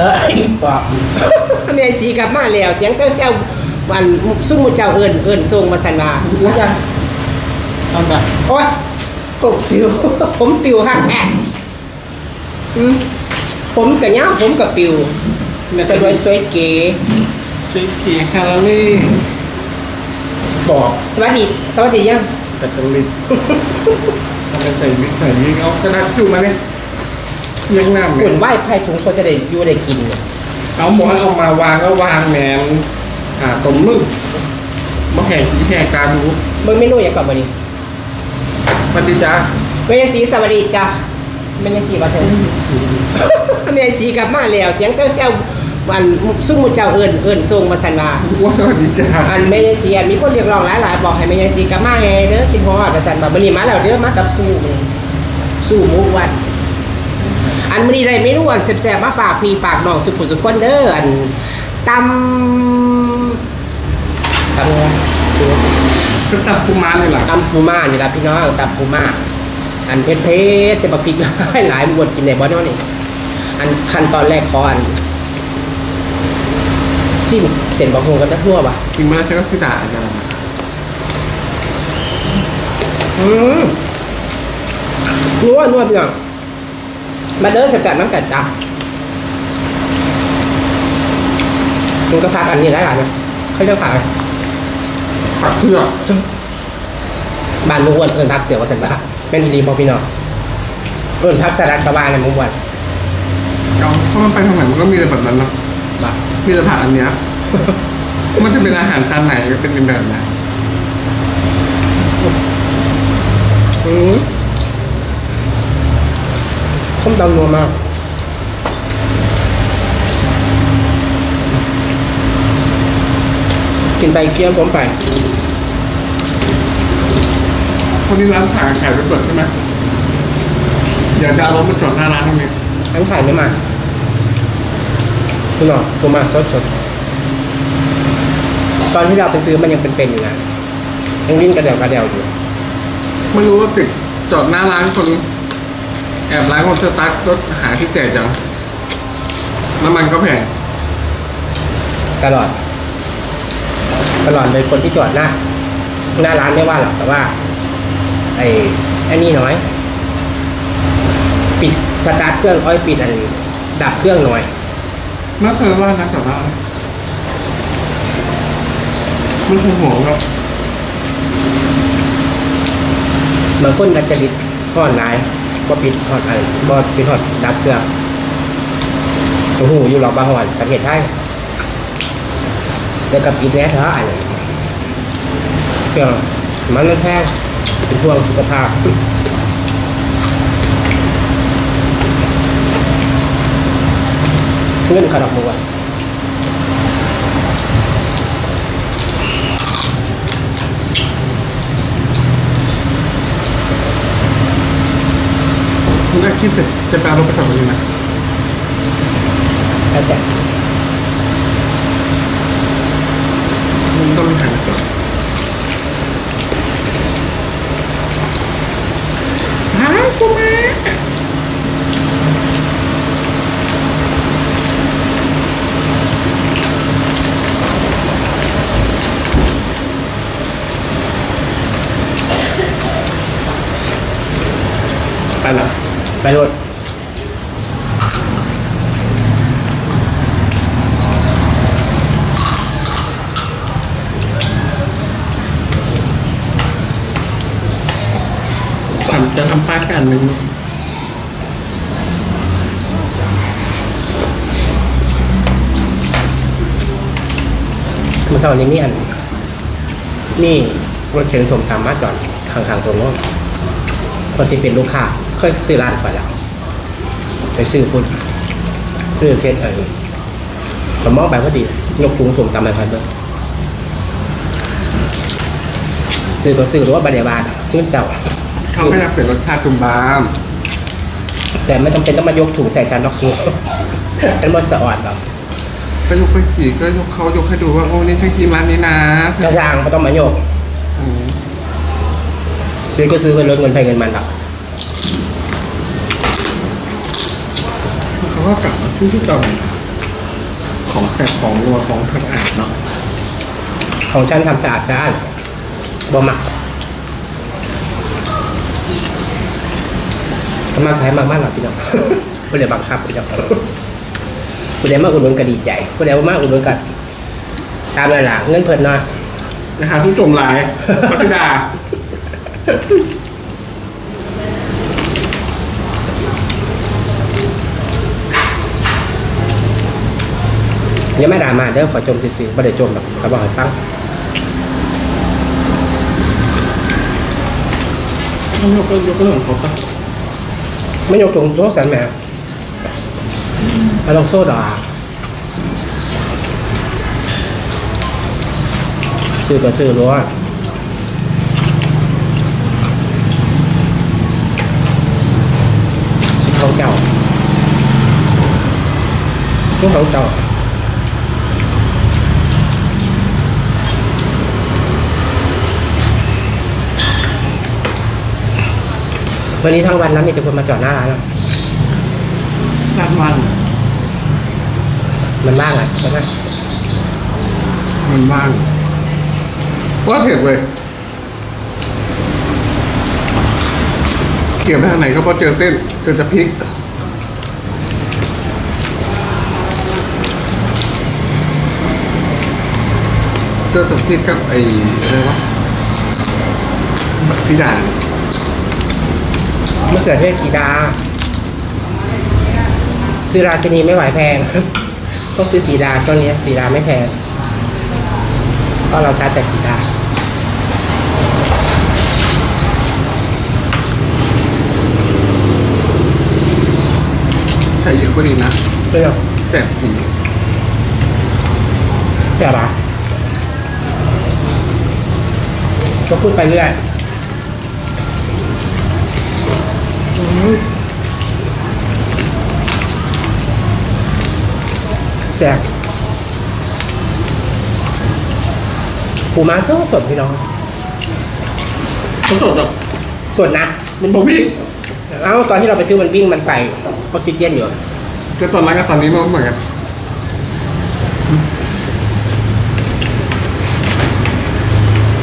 เอออีปอบแม่สีกลับมาแล้ว เสียงแซวๆวันซุ่มหมูเจ้าเอิญเอิญทรงมาสันว่าแล้วจะทำไงโอ้ยผมปิว ผมปิวข้างแท้อืมผมกับเนี้ยผมกับปิวจะรวยสวยเก๋ซีพีแคลอรี่บอกสวัสดีสวัสดียังแต่ตรงนี้ทำเป็นใส่วิกใส่วิกเอากระดาษจุ่มมาเลย เลี้ยงน้ำหุ่นเนี่ยไหว้ไพ่ถุงเขาจะได้อยู่ได้กินเนี่ยเอาหมอนเอามาวางก็วางแหนมอ่าต้มนึ่งมะแข่งแข่งการดูเบิ่งเมนูอย่างก่อนวันนี้ปฏิจ้าแม่ยายสีสวัสดีจ้ะแม่ยายสีมาเถอะแม่ยายสีกลับมาแล้ว เสียงแซวๆวันซุ่มหมูเจ้าเอิญเอิญทรงมาสันว่าว่าสวัสดีจ้าอันแม่ยายสีอันมีคนเรียกร้องหลายๆบอกให้แม่ยายสีกลับมาไงเด้อกินฮอดมาสันว่าบัดนี้มาแล้วเด้อมากับสู้มื้อนี้สู้หมูวัน อันมื้อนี้ได้เมนูอันแซ่บๆมาฝากพี่ฝากน้องสุขุสุขคนเด้ออันตำตำอะไรชื่อว่าก็ตับกุมารเลยล่ะตำปูม่านี่ล่ะพี่น้องตำปูม่าอันเผ็ดเทสใส่บักพริกหลายหลายๆบดกินได้บ่เนาะนี่อันขั้นตอนแรกขออันซิมเส้นบะฮกันนะทั่วป่ะกินมาแล้วก็สิดากันอืมนัวนัวพี่น้อง มาเด้อสัจัดน้ำกัดจ้ามันก็พักอันนี้หลายๆนะเขาเรียกผักอะไรผักเผือกบ้านลุงอ้วนเอิญพักเสือว่าสันบ้าแม่นดีบอกพี่น้องเอิญพักสลัดกระบาในมุมวันเอาเข้ามันไปทางไหนมันก็มีแต่แบบนั้นเนาะบ้ามีแต่ผักอันเนี้ยมันจะเป็นอาหารจานไหนก็เป็นแบบไหน อืม ส้มตำนัวมากกินไปเคี้ยวผมไปคนนี้ร้านขายขายไปเปิดใช่ไหมเดี๋ยวจะเอารถมาจอดหน้าร้านตรงนี้อันไข่ไม่มาคุณหรอตัวมาสดสดๆตอนที่เราไปซื้อมันยังเป็นๆอยู่นะยังลิ้นกระเดี่ยวกระเดี่ยวอยู่ ไม่รู้ว่าติดจอดหน้าร้านคน แอบร้านคนสตาร์ทรถหาที่แจกจังน้ำมันก็แพงตลอด ตลอดเลยคนที่จอดหน้า หน้าร้านไม่ว่าหรอกแต่ว่า ไอ้อันนี้น้อย ปิดสตาร์ทเครื่องอ้อยปิดอันดับเครื่องหน่อยไม่เคยว่านะแต่ว่าไม่เคยห่วงหรอกบางคนดัจจริตทอดหลาย บ่ปิดทอดไอะไรบ่ปิดทอดดับเครื่องโอ้โหอยู่หลอกบาหอนประเทศไทยแล้วกับปิดแน่เถอะไอ้เครื่องมันไม่แพงเป็นห่วงสุขภาพเงินขนาดบัว คุณอาคิดจะจะไปเอารถไปจอดตรงนี้นะ แล้วแต่ มันต้องมีทางจอดหากูมา ไปละ ไปรถทำจะทำป้ายแค่อันหนึ่งเมื่อเช้านี้มีอันมีรถเข็นสมตามมาจอดข้างๆตรงโน้นพอสิเป็นลูกค้า เคยซื้อร้านไปแล้วไปซื้อพุ่นซื้อเซ็ตเออผมมองไปก็ดียกถุงสมตามไปพันเบอร์ซื้อตัวซื้อหรือว่าบรรยาบาลเงื่อนเจ้าเขาก็อยากเปลี่ยนรสชาติตุมบามแต่ไม่จำเป็นต้องมายกถุงใส่ชั้นนอกซูเป็นบทสะอ่อนแบบก็ยกไปสีก็ยกเขายกให้ดูว่าโอ้นี่ใช่ครีมร้านนี้นะกระซางก็ต้องมาโยกอืมซื้อก็ซื้อไปลดเงินไปเงินมันครับ เขาก็กลับมาซื้อที่ต่อของแซ่บของนัวของทอดอาดเนาะของฉันทำสะอาดสะอาดบ่มักก็มักแพ้มากมากหรอพี่น้องไม่ได้บังคับพี่น้องผู้ใดมาอุดหนุนก็ดีใจผู้ใดบ่มาอุดหนุนก็ตามนั่นล่ะเงินเพิ่นเนาะนะฮะซุ้มจมหลายพัทดา อย่ามาด่ามาเด้อขอจมซื่อๆบ่ได้จมหรอกเขาบอกให้ฟังต้องยกก็ยกก็เรื่องของเขาปะไม่ยกตรงโซ่สันแหม่มาลองโซ่ดอกซื้อก็ซื้อรู้ว่าของเจ้าของเจ้า วันนี้ทั้งวันนะมีแต่คนมาจอดหน้าร้านแล้วลาดมันมันบ้างอะใช่ไหมมันว่างว่าเผ็ดเว้ยเกี่ยวไปทางไหนก็พอเจอเส้นเจอจะพริกเจอแต่พริกกับไอ้อะไรวะบักซีดา มะเขือเทศสีดาซื้อราชินีไม่ไหวแพงต้องซื้อสีดาช่วงนี้สีดาไม่แพงเพราะเราใช้แต่สีดาใช้เยอะก็ดีนะเปรี้ยวแสบสีใช่ปะก็พูดไปเรื่อย แซ่บปูม้าสดสดพี่น้องสดสดแบบสดนะ มันบอกพี่เอ้าตอนที่เราไปซื้อมันวิ่งมันไปออกซิเจนอยู่ก็ตอนนั้นกับตอนนี้มันก็เหมือนกัน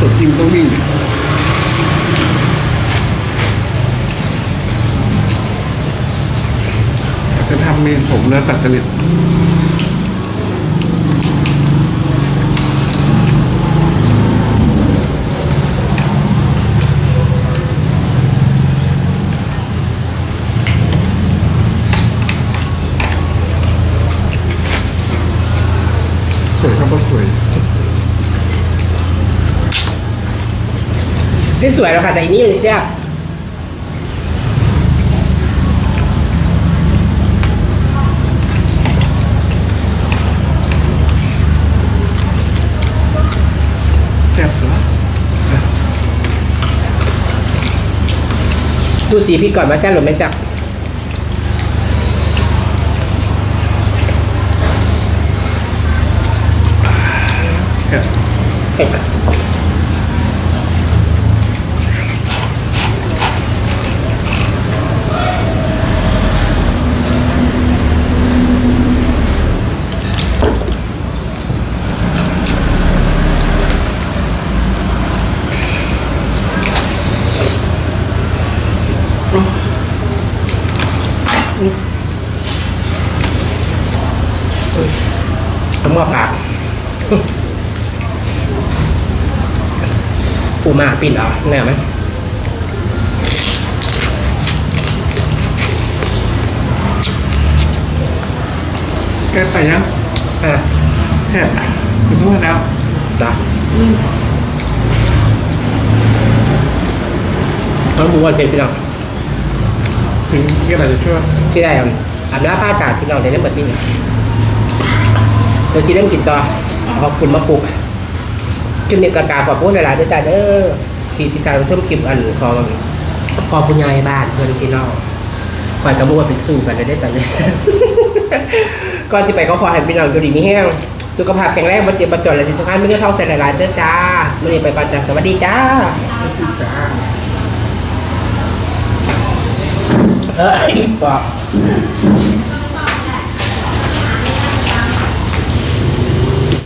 สดจริงต้องวิ่ง จะทำเมนผมเนื้อสัตัดจริตสวยครับก็สวยนี่สวยแล้วค่ะแต่อันนี้มันแซ่บ แซ่บนะ ดูสีพี่ก่อนว่าแซ่บหรือไม่แซ่บเผ็ดอะทำหม้อปาก ปู มาปิ่นเหรอแน่ไหมแก้ไปยังอะแซ่บคือทุกวันแล้วจ้ะต้องดูวันเป็นพี่น้องถึงแค่ไหนจะช่วยชื่ออะไรอะอาบน้ำผ้าอากาศพี่น้องในเรื่องปฏิเดี๋ยวชีเริ่มกินต่อขอบคุณมาปลูก คลิปนี้กากาขอบคุณหลายๆด้วยจ้าเด้อที่ติดตามชมคลิปอันของพ่อผู้ใหญ่บ้านเพื่อนพี่น้องคอยกระบวนเป็นสู้กันเลยได้อตอนนี้ก่อนสิไปก็ขอให้พี่น้องอยู่ดีมีแห้งสุขภาพแข็งแรงบ่เจ็บบ่จนและที่สำคัญไม่ได้ท้องเส้นหลายๆเด้อจ้ามื่อนี้ไปปันจากสวัสดีจ้าจ้าเออบอก